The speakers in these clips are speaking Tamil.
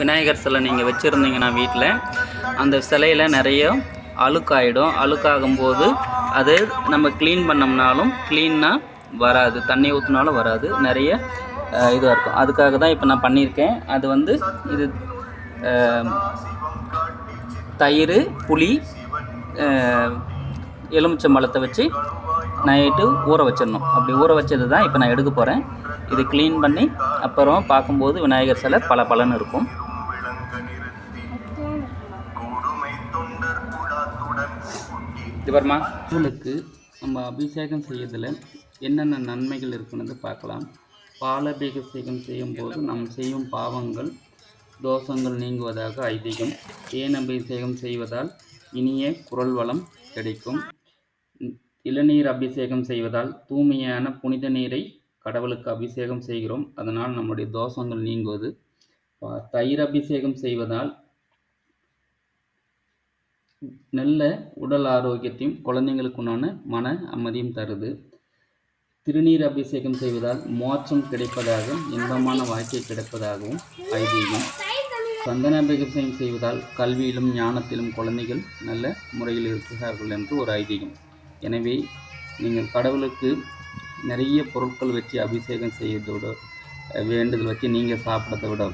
விநாயகர் சிலை நீங்கள் வச்சுருந்தீங்கன்னா வீட்டில் அந்த சிலையில் நிறைய அழுக்காயிடும். அழுக்காகும்போது அது நம்ம க்ளீன் பண்ணோம்னாலும் க்ளீனாக வராது. தண்ணி ஊற்றினாலும் வராது. நிறைய இதாக இருக்கும். அதுக்காக தான் இப்போ நான் பண்ணியிருக்கேன். அது வந்து இது தயிர் புளி எலுமிச்சம் எலுமிச்சம்பழத்தை வச்சு நைட்டு ஊற வச்சிடணும். அப்படி ஊற வச்சது தான் இப்போ நான் எடுக்க போகிறேன் இது க்ளீன் பண்ணி அப்புறம் பார்க்கும்போது விநாயகர் சிலை பல பலன்னு இருக்கும். இது வருமா நம்ம அபிஷேகம் செய்யறதுல என்னென்ன நன்மைகள் இருக்குன்னு பார்க்கலாம். பாலபிஷேகம் செய்யும்போது நாம் செய்யும் பாவங்கள் தோஷங்கள் நீங்குவதாக ஐதீகம். தேன் அபிஷேகம் செய்வதால் இனிய குரல் வளம் கிடைக்கும். இளநீர் அபிஷேகம் செய்வதால் தூய்மையான புனித நீரை கடவுளுக்கு அபிஷேகம் செய்கிறோம். அதனால் நம்முடைய தோஷங்கள் நீங்குவது. தயிர் அபிஷேகம் செய்வதால் நல்ல உடல் ஆரோக்கியத்தையும் குழந்தைங்களுக்குண்டான மன அமைதியும் தருது. திருநீர் அபிஷேகம் செய்வதால் மோட்சம் கிடைப்பதாக இன்பமான வாழ்க்கை கிடைப்பதாகவும் ஐதீகம். சந்தன அபிஷேகம் செய்வதால் கல்வியிலும் ஞானத்திலும் குழந்தைகள் நல்ல முறையில் இருக்கிறார்கள் என்று ஒரு ஐதீகம். எனவே நீங்கள் கடவுளுக்கு நிறைய பொருட்கள் வச்சு அபிஷேகம் செய்வதோட வேண்டுதல் வச்சு நீங்கள் சாப்பிட்றத விட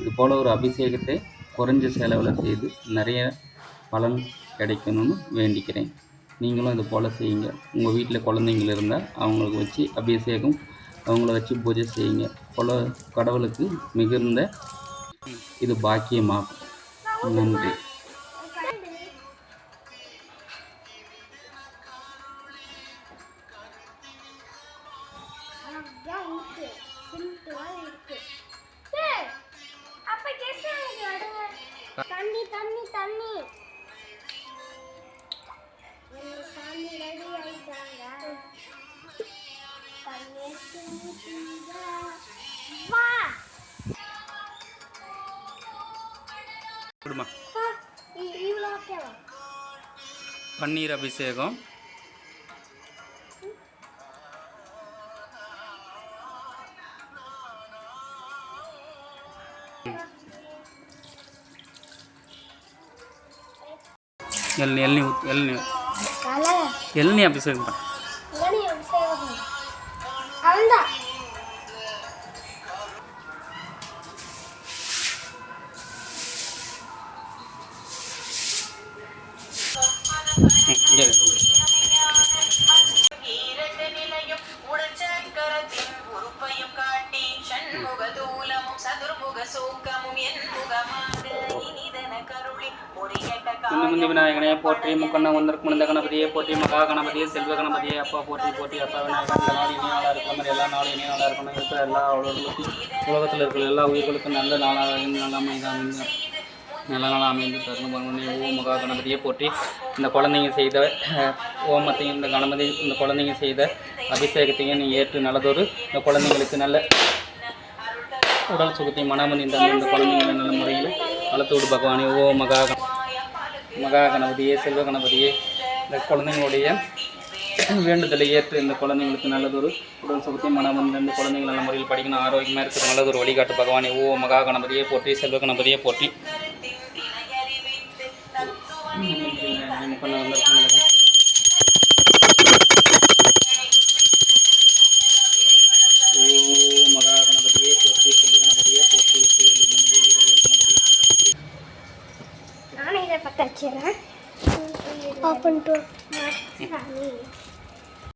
இது போல் ஒரு அபிஷேகத்தை குறைஞ்ச செலவில் செய்து நிறைய பலன் கிடைக்கணும்னு வேண்டிக்கிறேன். நீங்களும் இது போல் செய்யுங்க. உங்கள் வீட்டில் குழந்தைங்கள் இருந்தால் அவங்களுக்கு வச்சு அபிஷேகம் அவங்கள வச்சு பூஜை செய்யுங்க. கொல கடவுளுக்கு மிகுந்த இது பாக்கியமாகும். நன்றி. தண்ணி தண்ணி தண்ணி. பன்னீர் அபிஷேகம். ஊத் எல்னி கலை எல்னி அபிஷேகம். பண்ணு முந்தி விநாயகனே போற்றி முக்கண்ண ஒன்றற்கு முந்த கணபதியே போற்றி மகா கணபதியே செல்வ கணபதியே அப்பா போற்றி போற்றி அப்பா விநாயகன் இந்த நாள் இனி நாளாக இருக்கிற மாதிரி எல்லா நாளும் இனி நாளாக இருக்கணும் இருக்கிற எல்லா உலகங்களுக்கும் உலகத்தில் இருக்கிற எல்லா உயிர்களுக்கும் நல்ல நாளாக நல்ல அமைதி அமைந்து நல்ல அமைந்து தருணம் பண்ணி ஓம் மகா கணபதியை போற்றி இந்த குழந்தைங்க செய்த ஓமத்தையும் இந்த கணபதி இந்த குழந்தைங்க செய்த அபிஷேகத்தையும் நீ ஏற்று நல்லதொரு இந்த குழந்தைங்களுக்கு நல்ல உடல் சுகத்தையும் மனமதி தந்து இந்த குழந்தைங்களை நல்ல முறையில் வளர்த்துவிடு பகவானே. ஓ மகா மகா கணபதியே செல்வ கணபதியே இந்த குழந்தைங்களுடைய வேண்டுதலை ஏற்று இந்த குழந்தைங்களுக்கு நல்லதொரு உடல் சுகத்தையும் மனம் இந்த குழந்தைங்க நல்ல முறையில் படிக்கணும் ஆரோக்கியமாக இருக்கிற நல்லதொரு வழிகாட்டு பகவானே. ஓ மகா கணபதியே போற்றி செல்வ கணபதியே போற்றி. நானும் இதை பற்ற வச்சிடறேன். Open to